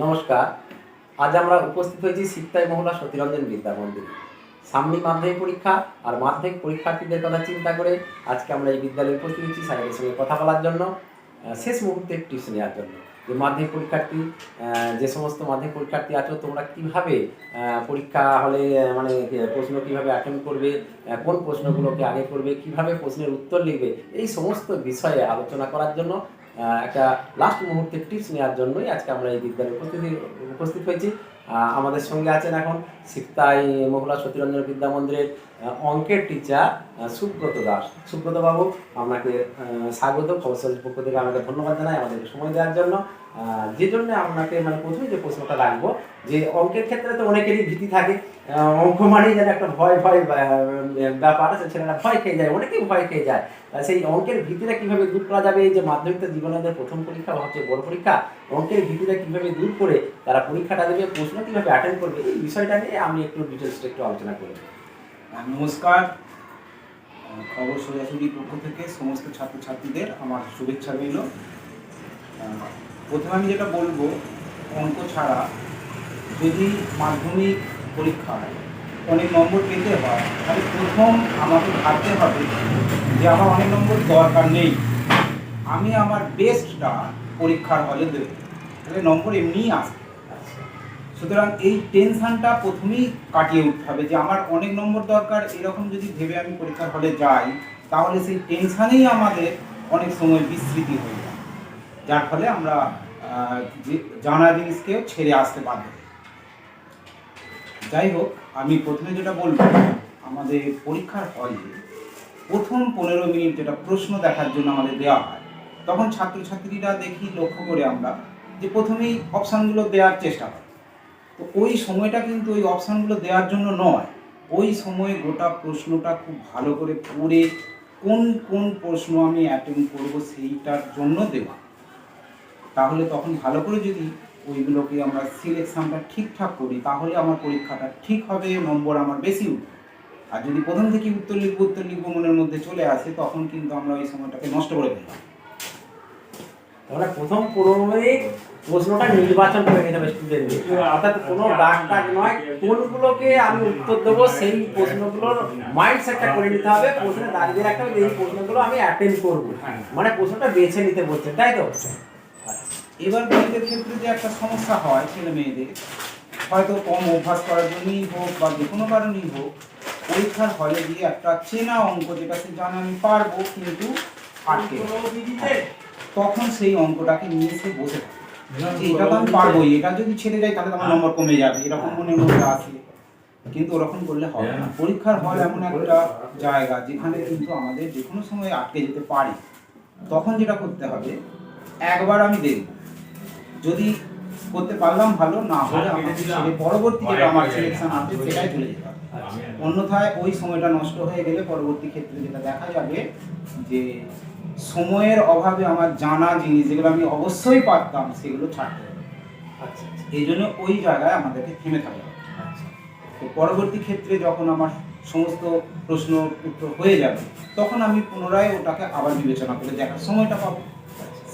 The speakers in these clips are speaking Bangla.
নমস্কার। আজ আমরা উপস্থিত হয়েছি সিপ্তাই মহলা সতীরঞ্জন বিদ্যা মন্দিরে। সামনে মাধ্যমিক পরীক্ষা আর মাধ্যমিক পরীক্ষার্থীদের কথা চিন্তা করে আজকে আমরা এই বিদ্যালয়ে উপস্থিত হয়েছি স্যারের সঙ্গে কথা বলার জন্য শেষ মুহূর্তে টিপস নেওয়ার জন্য। যে মাধ্যমিক পরীক্ষার্থী যে সমস্ত মাধ্যমিক পরীক্ষার্থী আছো, তোমরা কীভাবে পরীক্ষা হলে মানে প্রশ্ন কীভাবে অ্যাটেন্ড করবে কোন প্রশ্নগুলোকে আগে করবে, কীভাবে প্রশ্নের উত্তর লিখবে, এই সমস্ত বিষয়ে আলোচনা করার জন্য একটা লাস্ট মুহূর্তে টিপস নেওয়ার জন্যই আজকে আমরা এই বিদ্যালয়ে উপস্থিত উপস্থিত হয়েছি। আমাদের সঙ্গে আছেন এখন সিপ্তাই মহুলা সতীরঞ্জন বিদ্যা মন্দিরের অঙ্কের টিচার সুব্রত দাস। সুব্রত বাবু, আপনাকে স্বাগত। খবর পক্ষ থেকে আমাকে ধন্যবাদ জানাই আমাদেরকে সময় দেওয়ার জন্য। যে জন্য আপনাকে মানে প্রথমে যে প্রশ্নটা রাখব, যে অঙ্কের ক্ষেত্রে তো অনেকেরই ভীতি থাকে। অঙ্ক মানেই যেন একটা ভয় ভয় ব্যাপার আছে, ছেলেরা ভয় খেয়ে যায়, অনেকেই ভয় খেয়ে যায়। সেই অঙ্কের ভীতিটা কীভাবে দূর করা যাবে? এই যে মাধ্যমিক জীবনের প্রথম পরীক্ষা হচ্ছে বড় পরীক্ষা, অঙ্কের ভীতিটা কীভাবে দূর করে তারা পরীক্ষাটা দেবে, প্রশ্ন কীভাবে অ্যাটেন্ড করবে, এই বিষয়টা নিয়ে আমি একটু ডিটেলসটা একটু আলোচনা করব। নমস্কার। খবর সোজাসুজির পক্ষ থেকে সমস্ত ছাত্রছাত্রীদের আমার শুভেচ্ছা রইল। প্রথমে আমি যেটা বলব, অঙ্ক ছাড়া যদি মাধ্যমিক পরীক্ষায় অনেক নম্বর পেতে হয়, তাহলে প্রথম আমাকে ভাবতে হবে যে আমার অনেক নম্বর দরকার নেই। আমি আমার বেস্টটা পরীক্ষার হলে দেবো। তাহলে নম্বর এমনিই আসবে। সুতরাং এই টেনশানটা প্রথমেই কাটিয়ে উঠতে হবে যে আমার অনেক নম্বর দরকার, এরকম যদি ভেবে আমি পরীক্ষার হলে যাই, তাহলে সেই টেনশানেই আমাদের অনেক সময় বিস্মৃতি হয়ে যায়। যার ফলে আমরা জানা জিনিসকেও ছেড়ে আসতে বাধ্য যাই হোক, আমি প্রথমে যেটা বলব, আমাদের পরীক্ষার হলে প্রথম পনেরো মিনিট যেটা প্রশ্ন দেখার জন্য আমাদের দেওয়া হয়, তখন ছাত্রছাত্রীরা দেখি লক্ষ্য করে আমরা যে প্রথমেই অপশানগুলো দেওয়ার চেষ্টা করে। তো ওই সময়টা কিন্তু ওই অপশানগুলো দেওয়ার জন্য নয়, ওই সময় গোটা প্রশ্নটা খুব ভালো করে পড়ে কোন কোন প্রশ্ন আমি অ্যাটেন্ড করব সেইটার জন্য দেওয়া। তাহলে তখন ভালো করে যদি ওইগুলোকে আমরা সিলেকশানটা ঠিকঠাক করি, তাহলে আমার পরীক্ষাটা ঠিক হবে, নম্বর আমার বেশি উঠবে। আর যদি প্রথম থেকে উত্তর লিখব উত্তর লিখব মনের মধ্যে চলে আসে তখন কিন্তু আমরা ওই সময়টাকে নষ্ট করে ফেললাম। তাহলে প্রথম মিনিট প্রশ্নটা নির্বাচন করে নিতে হবে স্টুডেন্টদের অর্থাৎ কোনো দাগ টাগ নয় কোনগুলোকে আমি উত্তর দেবো সেই প্রশ্নগুলোর মাইন্ড সেটটা করে নিতে হবে প্রশ্নে দাঁড়িয়ে রাখতে হবে এই প্রশ্নগুলো আমি অ্যাটেন্ড করব। মানে প্রশ্নটা বেছে নিতে বলছে তাই তো? এবার গণিতের ক্ষেত্রে যে একটা সমস্যা হয় ছেলে মেয়েদের হয়তো কম অভ্যাস করার জন্যই হোক বা যে কোনো কারণেই হোক পরীক্ষার হলে গিয়ে একটা চেনা অঙ্ক যেটা সে জানে আমি পারব কিন্তু আটকে তখন সেই অঙ্কটাকে নিয়ে সে বসে থাকে। যে এটা তো আমি পারবোই এটা যদি ছেড়ে যায় তাহলে তো আমার নম্বর কমে যাবে এরকম মনের মধ্যে আসে কিন্তু ওরকম করলে হবে না। পরীক্ষার হল এমন একটা জায়গা যেখানে কিন্তু আমাদের যে কোনো সময় আটকে যেতে পারি। তখন যেটা করতে হবে একবার আমি দেখব। যদি করতে পারলাম ভালো না হলে আমাকে পরবর্তী যেটা আমার সিলেকশন আছে সেটাই চলে যেতে হবে। অন্যথায় ওই সময়টা নষ্ট হয়ে গেলে পরবর্তী ক্ষেত্রে যেটা দেখা যাবে যে সময়ের অভাবে আমার জানা জিনিস যেগুলো আমি অবশ্যই পারতাম সেগুলো ছাড়তে হবে। আচ্ছা এই জন্য ওই জায়গায় আমাদেরকে থেমে থাকতে হবে। আচ্ছা। তো পরবর্তী ক্ষেত্রে যখন আমার সমস্ত প্রশ্ন উত্তর হয়ে যাবে তখন আমি পুনরায় ওটাকে আবার বিবেচনা করে দেখার সময়টা পাবো।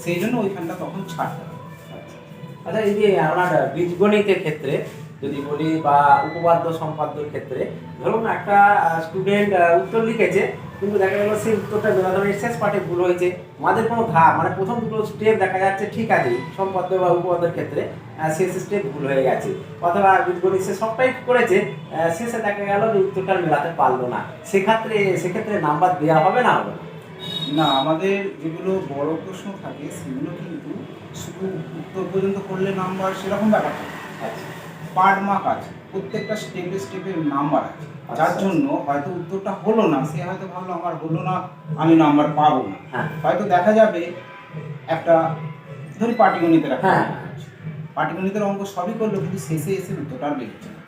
সেই জন্য ওইখানটা তখন ছাড়তে হবে। আচ্ছা। এই যে আপনার বীজগণিতের ক্ষেত্রে যদি বলি বা উপপাদ্য সম্পাদ্যর ক্ষেত্রে ধরুন একটা স্টুডেন্ট উত্তর লিখেছে কিন্তু দেখা গেল সেই উত্তরটা বেলাধরনের শেষ পাঠে ভুল হয়েছে আমাদের কোনো ধাপ মানে প্রথম দুটো স্টেপ দেখা যাচ্ছে ঠিক আছে সম্পাদ্য বা উপপাদ্যের ক্ষেত্রে শেষ স্টেপ ভুল হয়ে গেছে। অথবা বীজগণিত সে সবটাই করেছে শেষে দেখা গেল যে উত্তরটা মেলাতে পারল না। সেক্ষেত্রে সেক্ষেত্রে নাম্বার দেওয়া হবে না হবে? না? আমাদের যেগুলো বড় প্রশ্ন থাকে সেগুলো কিন্তু শুধু উত্তর পর্যন্ত করলে নাম্বার সেরকম ব্যাপার আচ্ছা। পার্ট মার্ক আছে প্রত্যেকটা স্টেপে স্টেপে নাম্বার আছে। যার আচ্ছা। জন্য হয়তো উত্তরটা হলো না সে হয়তো ভাবলো আমার হলো না আমি নাম্বার পাবো না। হ্যাঁ। হয়তো দেখা যাবে একটা ধরি পাটিগণিতের একটা হ্যাঁ। পাটিগণিতের অঙ্ক সবই করল কিন্তু শেষে এসে উত্তরটা আর বেরোচ্ছে না।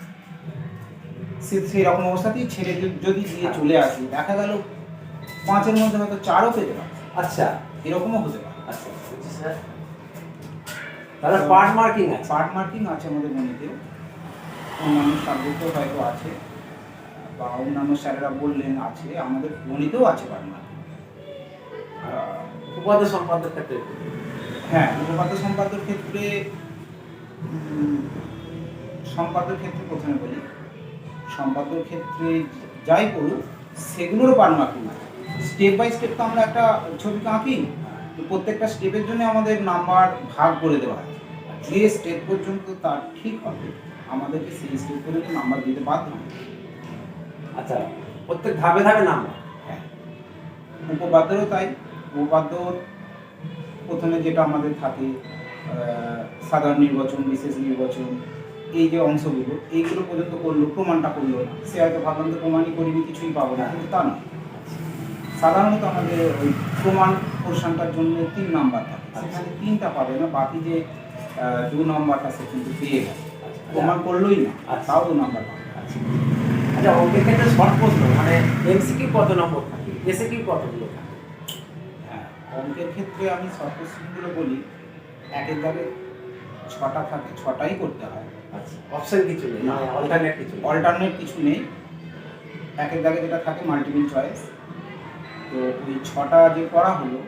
সে সেই রকম অবস্থাতেই ছেড়ে যদি- যদি দিয়ে চলে আসি দেখা গেল পাঁচের মধ্যে হয়তো চারও পেতে পারে। আচ্ছা। এরকমও হতে পারে। আচ্ছা তাহলে পার্ট মার্কিং আছে। পার্ট মার্কিং আছে আমাদের গণিতেও। অন্যান্য সাবজেক্টেও হয়তো আছে। বা অন্যান্য স্যারেরা বললেন আছে। আমাদের গণিতেও আছে মার্কিং উপাদ্য সম্পাদ্যের ক্ষেত্রে। হ্যাঁ উপপাদ্য সম্পাদ্যর ক্ষেত্রে সম্পাদক ক্ষেত্রে প্রথমে বলি। সম্পাদক ক্ষেত্রে যাই করুক সেগুলোরও পার মার্কিং আছে স্টেপ বাই স্টেপ তো আমরা একটা ছবিকে আঁকি। তো প্রত্যেকটা স্টেপের জন্য আমাদের নাম্বার ভাগ করে দেওয়া আছে। যে স্টেপ পর্যন্ত তার ঠিক হবে আমাদেরকে সেই স্টেপ পর্যন্ত নাম্বার দিতে বাধ্য হবে। আচ্ছা প্রত্যেক ধাপে ধাপে নাম্বার হ্যাঁ। উপপাদ্যরও তাই। উপপাদ্যর প্রথমে যেটা আমাদের থাকে সাধারণ নির্বাচন বিশেষ নির্বাচন এই যে অংশগুলো এইগুলো পর্যন্ত করল প্রমাণটা করল না। সে হয়তো ভাবলাম তো প্রমাণই করিনি কিছুই পাবো না কিন্তু তা না সাধারণত আমাদের ওই প্রমাণ পোর্শনটার জন্য তিন নাম্বার থাকে। সেখানে তিনটা পাবে না বাকি যে দু নাম্বারটা সে কিন্তু পেয়ে গেছে প্রমাণ করলোই না আর তাও দু নাম্বার আচ্ছা। আচ্ছা অঙ্কের ক্ষেত্রে শর্ট প্রশ্ন মানে এমসিকিউ কত নম্বর থাকে? এসিকিউ কতগুলো থাকে? হ্যাঁ অঙ্কের ক্ষেত্রে আমি শর্ট কোশ্চেনগুলো বলি। একের দাগে ছটা থাকে ছটাই করতে হয়। আচ্ছা অপশন কিছু নেই মানে অল্টারনেট কিছু অল্টারনেট কিছু নেই। একের দাগে যেটা থাকে মাল্টিপল চয়েস তো ওই ছটা যে করা হলো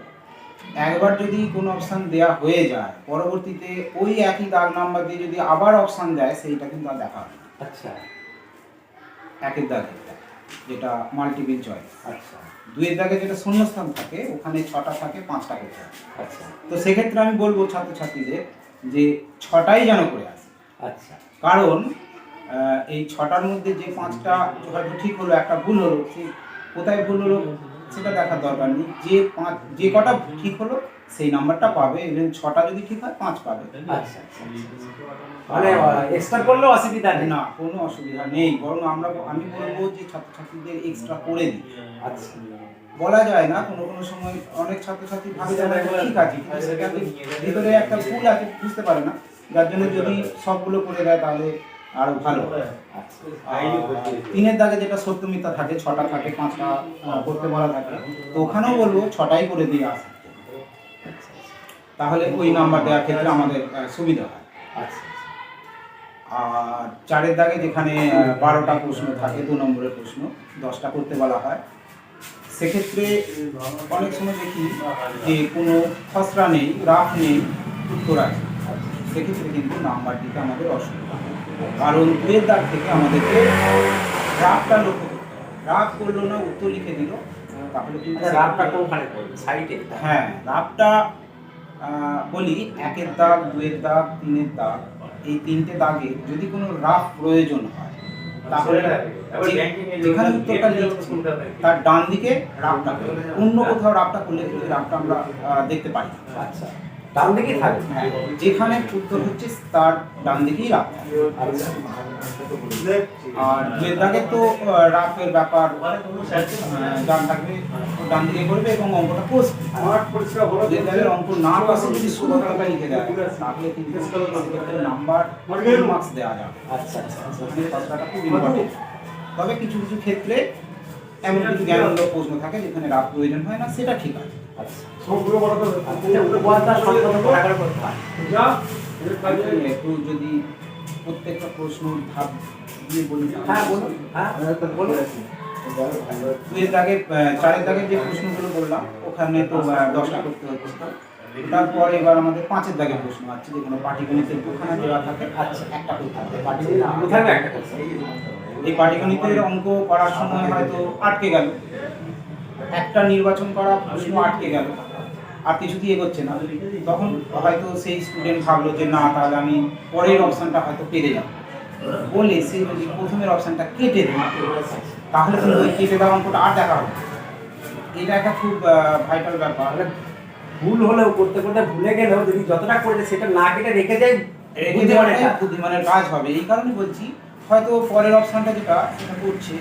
একবার যদি কোনো অপশান দেয়া হয়ে যায় পরবর্তীতে ওই একই দাগ নাম্বার দিয়ে যদি আবার অপশান দেয় সেইটা কিন্তু আর দেখা না। আচ্ছা। একের দাগে যেটা মাল্টিপল চয়েস আচ্ছা। দুইয়ের দাগে যেটা শূন্যস্থান থাকে ওখানে ছটা থাকে পাঁচটা করতে হয়। আচ্ছা। তো সেক্ষেত্রে আমি বলব ছাত্রছাত্রীদের যে ছটাই যেন করে আসে। আচ্ছা। কারণ এই ছটার মধ্যে যে পাঁচটা হয়তো ঠিক হলো একটা ভুল হলো সেই কোথায় ভুল হলো? সেটা দেখার দরকার নেই। যে পাঁচ যে কটা ঠিক হলো সেই নাম্বারটা পাবে। এবং ছটা যদি ঠিক হয় পাঁচ পাবে। আচ্ছা আচ্ছা মানে এক্সট্রা করলেও অসুবিধা নেই। না কোনো অসুবিধা নেই। বরং আমরা আমি বলব যে ছাত্রছাত্রীদের এক্সট্রা করে দিই আচ্ছা। বলা যায় না কোনো কোনো সময় অনেক ছাত্রছাত্রী ভাবে যে আমরা ঠিক আছে কিন্তু ভিতরে একটা ভুল আছে বুঝতে পারে না। যার জন্য যদি সবগুলো করে দেয় তাহলে আরও ভালো। হয়। আচ্ছা। তিনের দাগে যেটা সত্য মিথ্যা থাকে ছটা থাকে পাঁচটা করতে বলা থাকে তো ওখানেও বলব ছটাই করে দিয়ে আসে তাহলে ওই নাম্বার দেওয়ার ক্ষেত্রে আমাদের সুবিধা হয়। আচ্ছা। আর চারের দাগে যেখানে বারোটা প্রশ্ন থাকে দু নম্বরের প্রশ্ন দশটা করতে বলা হয়। সেক্ষেত্রে অনেক সময় দেখি যে কোনো খসড়া নেই রাফ নেই উত্তর আছে। সেক্ষেত্রে কিন্তু নাম্বার দিতে আমাদের অসুবিধা হয়। কারণ দুয়ের দাগ থেকে আমাদেরকে রাফটা লক্ষ্য করতে হবে। রাফ করল না উত্তর লিখে দিল। তাহলে কিন্তু আচ্ছা রাতটা কোনখানে সাইডে? হ্যাঁ আহ, বলি একের দাগ দুয়ের দাগ তিনের দাগ এই তিনটে দাগে যদি কোনো রাফ প্রয়োজন হয় তাহলে যেখানে উত্তরটা লিখছি তার ডান দিকে রাফটা অন্য কোথাও রাফটা করলে রাফটা আমরা দেখতে পাই আচ্ছা। ডান দিকেই থাকবে। হ্যাঁ যেখানে উত্তর হচ্ছে তার ডান দিকেই রাফ আচ্ছা আর দুয়ের দাগে তো রাফের ব্যাপার ডান থাকবে ও ডান দিকে করবে এবং অঙ্কটা কষবে। দুয়ের দাগের অঙ্ক না কষে যদি শুধু টাকা লিখে দেয় তাহলে কিন্তু নাম্বার মার্কস দেওয়া যাবে। আচ্ছা আচ্ছা আচ্ছা। খুব ইম্পর্টেন্ট তবে কিছু কিছু ক্ষেত্রে এমন কিছু জ্ঞানমূলক প্রশ্ন থাকে যেখানে রাত প্রয়োজন হয় না সেটা ঠিক আছে। করে যদি প্রত্যেকটা প্রশ্ন ধাপ দিয়ে বলি দাগে চারের দাগের যে প্রশ্নগুলো বললাম ওখানে তো দশটা করতে হচ্ছে তারপর এবার আমাদের পাঁচের দাগে প্রশ্ন আছে যেখানে পাটিগণিতের দুখানা দেওয়া থাকে একটা একটা করছে এই পাটিগণিতের অঙ্ক করার সময় হয়তো আটকে গেল। একটা নির্বাচন করা প্রশ্ন আটকে গেল। আর কিছুতেই এগোচ্ছে না। তখন হয়তো সেই স্টুডেন্ট ভাবলো যে না তাহলে আমি পরের অপশানটা হয়তো পেরে যাব। বলে সে যদি প্রথমের অপশানটা কেটে দেয় তাহলে কিন্তু ওই কেটে দেওয়া অঙ্কটা আর দেখা হবে এটা একটা খুব ভাইটাল ব্যাপার। ভুল হলেও করতে করতে ভুলে গেলেও যদি যতটা করেছে সেটা না কেটে রেখে দেয় বুদ্ধিমানের কাজ। হবে। এই কারণে বলছি হয়তো পরের অপশানটা যেটা সেটা করছে।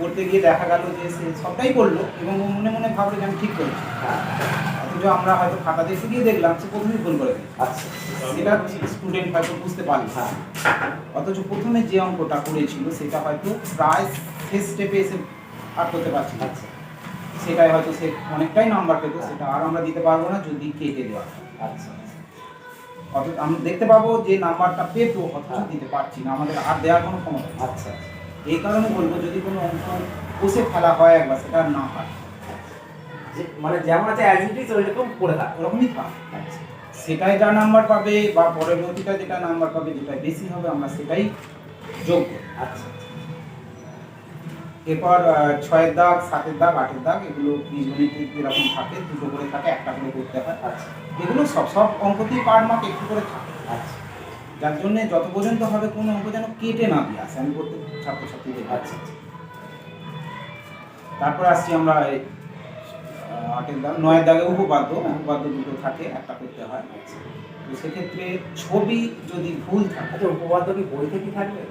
করতে গিয়ে দেখা গেল যে সে সবটাই করল এবং ও মনে মনে ভাবলো যে আমি ঠিক করেছি হ্যাঁ অথচ আমরা হয়তো খাতা দেখে গিয়ে দেখলাম সে প্রথমেই ভুল করে। আচ্ছা। সেটা স্টুডেন্ট হয়তো বুঝতে পারল। না। হ্যাঁ। অথচ প্রথমে যে অঙ্কটা করেছিল সেটা হয়তো প্রায় শেষ স্টেপে এসে আর করতে পারছি। না আচ্ছা। সেটাই হয়তো সে অনেকটাই নাম্বার পেতো সেটা আর আমরা দিতে পারব না যদি কেটে দেওয়া হয়। আচ্ছা। অথচ আমরা দেখতে পাবো যে নাম্বারটা পেতো অথচ দিতে পারছি না। আমাদের আর দেওয়ার কোনো ক্ষমতা। আচ্ছা। এই কারণে বলব যদি কোনো অঙ্ক কষে ফেলা হয় একবার সেটা না হয়। মানে যেমন আছে অ্যাজ ইট ইজ ওইরকম করে থাক ওরকমই থাক। সেটাই যা নাম্বার পাবে বা পরবর্তীটা যেটা নাম্বার পাবে যেটা বেশি হবে আমরা সেটাই যোগ আচ্ছা। এরপর ছয়ের দাগ সাতের দাগ আটের দাগ এগুলো বীজগণিতে যেরকম থাকে দুটো করে থাকে একটা করে করতে হয়। আচ্ছা। এগুলো সব সব অঙ্কতেই পার মার্ক একটু করে থাকে। আচ্ছা। যার জন্য যত পর্যন্ত হবে কোনো অঙ্ক যেন কেটে না দিয়ে আসে। আমি প্রত্যেক ছাত্রছাত্রীদের আচ্ছা তারপর আসছি আমরা এই, আটের দাগ নয়ের দাগে উপপাদ্য। উপপাদ্য দুটো থাকে একটা করতে হয়। তো সেক্ষেত্রে ছবি যদি ভুল থাকে আচ্ছা উপপাদ্য কি বই থেকে থাকবে?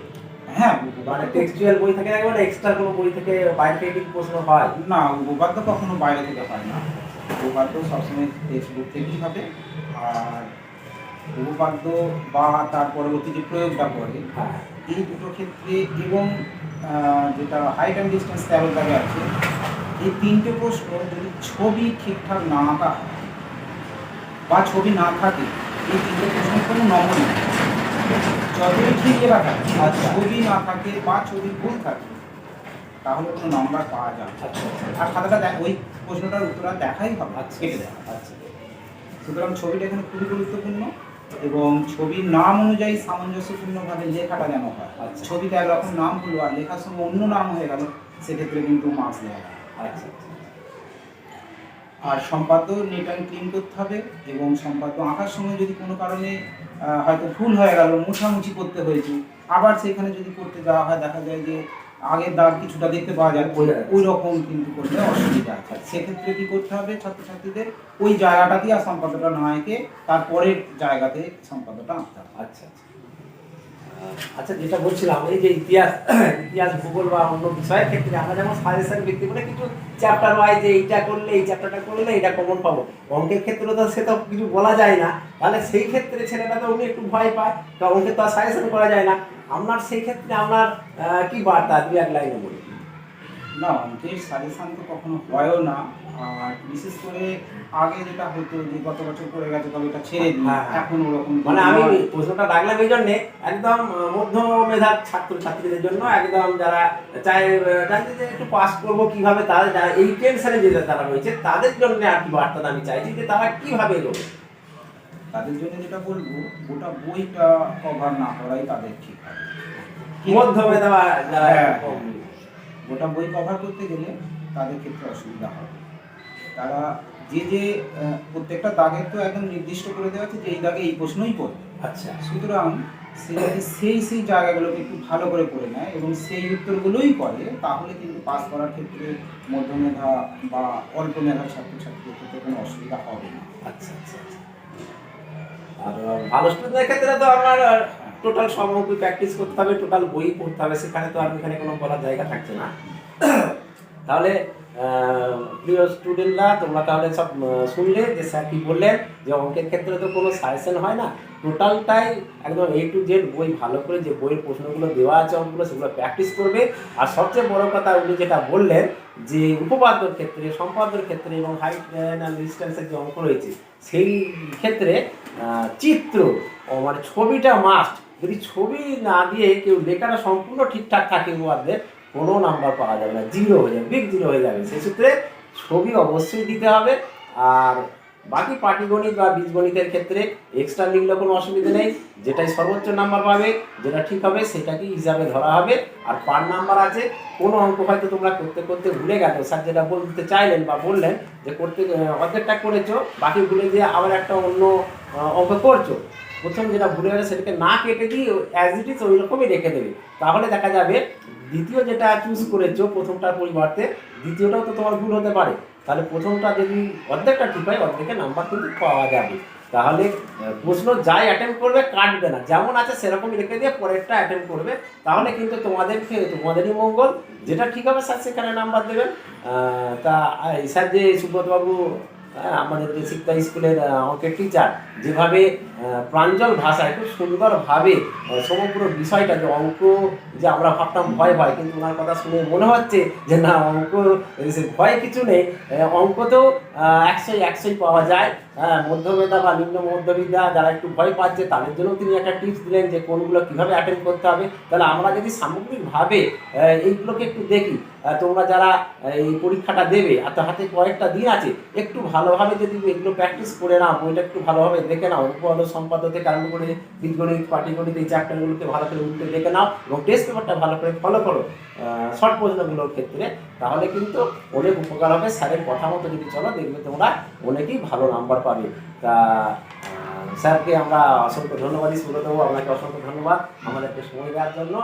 হ্যাঁ মানে টেক্সচুয়াল বই থেকে থাকবে না এক্সট্রা কোনো বই থেকে বাইরে থেকে কি প্রশ্ন হয়? না উপপাদ্য কখনো বাইরে থেকে হয় না। উপপাদ্য সবসময় টেক্সট বুক থেকেই হবে। আর উপপাদ্য বা তার পরবর্তী যে প্রয়োগটা করে হ্যাঁ। এই দুটো ক্ষেত্রে এবং যেটা হাইট অ্যান্ড ডিস্টেন্স তেরো দাগে আছে এই তিনটে প্রশ্ন যদি ছবি ঠিকঠাক না আঁকা বা ছবি না থাকে এই তিনটে প্রশ্নের কোনো নম্বর নেই। যতই ঠিক লেখা থাকে আর আচ্ছা। ছবি না থাকে বা ছবি ভুল থাকে তাহলে কোনো নাম্বার পাওয়া যায় আচ্ছা। আর খাতাটা দেখ ওই প্রশ্নটার উত্তর দেখাই হবে আচ্ছা। কেটে দেয় আচ্ছা। সুতরাং ছবিটা এখানে খুবই গুরুত্বপূর্ণ। এবং ছবির নাম অনুযায়ী সামঞ্জস্যপূর্ণভাবে লেখাটা যেন হয়। আচ্ছা। ছবিতে একরকম নাম হলো আর লেখার সময় অন্য নাম হয়ে গেল সেক্ষেত্রে কিন্তু মার্কস দেওয়া হয় আচ্ছা। আর সম্পাদ্য নেট অ্যান্ড ক্লিন করতে হবে এবং সম্পাদ্য আঁকার সময় যদি কোনো কারণে হয়তো ভুল হয়ে গেল মুছামুছি করতে হয়েছে আবার সেখানে যদি করতে যাওয়া হয় দেখা যায় যে আগের দাগ কিছুটা দেখতে পাওয়া যায় ওই রকম কিন্তু করলে অসুবিধা আছে। সেক্ষেত্রে কি করতে হবে ছাত্রছাত্রীদের? ওই জায়গাটা দিয়ে আর সম্পাদটা না এঁকে তারপরের জায়গাতে সম্পাদটা আঁকতে হবে। আচ্ছা আচ্ছা। আচ্ছা যেটা বলছিলাম, এই যে ইতিহাস ইতিহাস, ভূগোল বা অন্য বিষয়ের ক্ষেত্রে আমরা যেমন সাজেশন ভিত্তি করে কিছু চ্যাপ্টার ওয়াইজ যে এইটা করলে, এই চ্যাপ্টারটা করলে এটা কমন পাবো। অঙ্কের ক্ষেত্রে তো সে তো কিছু বলা যায় না। তাহলে সেই ক্ষেত্রে ছেলেটা তো উনি একটু ভয় পায়, তো অঙ্কে তো আর সাজেশন করা যায় না। আপনার সেই ক্ষেত্রে আপনার কি বার্তা দু এক লাইনে বলি না, অঙ্কের সাজেশন তো কখনো হয়ও না। আর বিশেষ করে আগে যেটা হতো যে গত বছর করে গেছে তবে এটা ছেড়ে দিই। হ্যাঁ, হ্যাঁ। এখন ওরকম মানে আমি প্রশ্নটা রাখলাম এই জন্যে একদম মধ্য মেধার ছাত্র ছাত্রীদের জন্য একদম যারা চাই জানতে যে একটু পাস করব কীভাবে তাদের যারা এই টেনশনে যে তারা রয়েছে তাদের জন্য আর কি বার্তাটা আমি চাইছি যে তারা কীভাবে এগোবে। তাদের জন্য যেটা বলব গোটা বইটা কভার না করাই তাদের ঠিক হবে মধ্য মেধা হ্যাঁ, গোটা বই কভার করতে গেলে তাদের ক্ষেত্রে অসুবিধা হবে। তারা যে যে প্রত্যেকটা দাগের তো একদম নির্দিষ্ট করে দেওয়া আছে যে এই দাগে এই প্রশ্নই পড়বে আচ্ছা। সুতরাং সে যদি সেই সেই জায়গাগুলোকে একটু ভালো করে পড়ে নেয় এবং সেই উত্তরগুলোই করে তাহলে কিন্তু পাস করার ক্ষেত্রে মধ্যমেধা বা অল্প মেধা ছাত্রছাত্রীদের ক্ষেত্রে কোনো অসুবিধা হবে না। আচ্ছা আচ্ছা আচ্ছা। আর ভালো স্টুডেন্টের ক্ষেত্রে তো আপনার টোটাল সমগ্র প্র্যাকটিস করতে হবে টোটাল বই পড়তে হবে সেখানে তো আর এখানে কোনো বলার জায়গা থাকছে না। তাহলে প্রিয় স্টুডেন্টরা তোমরা তাহলে সব শুনলে যে স্যার কি বললেন, যে অঙ্কের ক্ষেত্রে তো কোনো সাজেশন হয় না। টোটালটাই একদম এ টু জেড বই ভালো করে যে বইয়ের প্রশ্নগুলো দেওয়া আছে, অঙ্কগুলো সেগুলো প্র্যাকটিস করবে। আর সবচেয়ে বড় কথা উনি যেটা বললেন, যে উপপাদ্যর ক্ষেত্রে, সম্পাদ্যর ক্ষেত্রে এবং হাইট অ্যান্ড ডিস্টেন্সের যে অঙ্ক রয়েছে, সেই ক্ষেত্রে চিত্র মানে ছবিটা মাস্ট যদি ছবি না দিয়ে কেউ লেখাটা সম্পূর্ণ ঠিকঠাক থাকে উপপাদ্যের কোনো নাম্বার পাওয়া যাবে না জিরো হয়ে যাবে বিগ জিরো হয়ে যাবে। সেই সূত্রে ছবি অবশ্যই দিতে হবে। আর বাকি পাটিগণিত বা বীজগণিতের ক্ষেত্রে এক্সট্রা লিখলে কোনো অসুবিধা নেই। যেটাই সর্বোচ্চ নাম্বার পাবে, যেটা ঠিক হবে, সেটাকেই হিসাবে ধরা হবে। আর পার নাম্বার আছে, কোনো অঙ্ক হয়তো তোমরা করতে করতে ভুলে গেছো। স্যার যেটা বলতে চাইলেন বা বললেন যে করতে অর্ধেকটা করেছ, বাকি ভুলে দিয়ে আবার একটা অন্য অঙ্ক করছ। প্রথম যেটা ভুলে গেলে সেটাকে না কেটে দিয়ে অ্যাজ ইট ইজ ওই রকমই রেখে দেবে। তাহলে দেখা যাবে দ্বিতীয় যেটা চুজ করেছ প্রথমটার পরিবর্তে, দ্বিতীয়টাও তো তোমার ভুল হতে পারে। তাহলে প্রথমটা যদি অর্ধেকটা ঠিক হয়, অর্ধেকের নাম্বার কিন্তু পাওয়া যাবে। তাহলে প্রশ্ন যাই অ্যাটেম্প করবে, কাটবে না। যেমন আছে সেরকমই রেখে দিয়ে পরেরটা অ্যাটেম্প করবে। তাহলে কিন্তু তোমাদের তোমাদেরই মঙ্গল। যেটা ঠিক হবে স্যার সেখানে নাম্বার দেবেন। তা স্যার যে সুব্রতবাবু আমাদের যে শিক্ষা স্কুলের অঙ্কের টিচার যেভাবে প্রাঞ্জল ভাষায় খুব সুন্দরভাবে সমগ্র বিষয়টা যে অঙ্ক যে আমরা ভাবতাম ভয় ভয় কিন্তু ওনার কথা শুনে মনে হচ্ছে যে না অঙ্ক সে ভয় কিছু নেই। অঙ্কতেও আহ, একশোই একশোই পাওয়া যায়। হ্যাঁ মধ্যমেধা বা নিম্ন মধ্যবিদ্যা যারা একটু ভয় পাচ্ছে তাদের জন্য তিনি একটা টিপস দিলেন যে কোনগুলো কীভাবে অ্যাটেন্ড করতে হবে। তাহলে আমরা যদি সামগ্রিকভাবে এইগুলোকে একটু দেখি তোমরা যারা এই পরীক্ষাটা দেবে আর তো হাতে কয়েকটা দিন আছে একটু ভালোভাবে যদি এগুলো প্র্যাকটিস করে নাও বইটা একটু ভালোভাবে দেখে নাও উপপাদ্য সম্পাদ্য করে আরম্ভ করে বীজগণিত পাটিগণিত এই চ্যাপ্টারগুলোকে ভালো করে উল্টে দেখে নাও এবং টেস্ট পেপারটা ভালো করে ফলো করো শর্ট প্রশ্নগুলোর ক্ষেত্রে। তাহলে কিন্তু অনেক উপকার হবে। স্যারের কথা মতো যদি চলো, দেখবে তোমরা অনেকেই ভালো নাম্বার পাবে। তা স্যারকে আমরা অসংখ্য ধন্যবাদ। স্কুলে দেবো আপনাকে অসংখ্য ধন্যবাদ আমাদেরকে সময় দেওয়ার জন্য।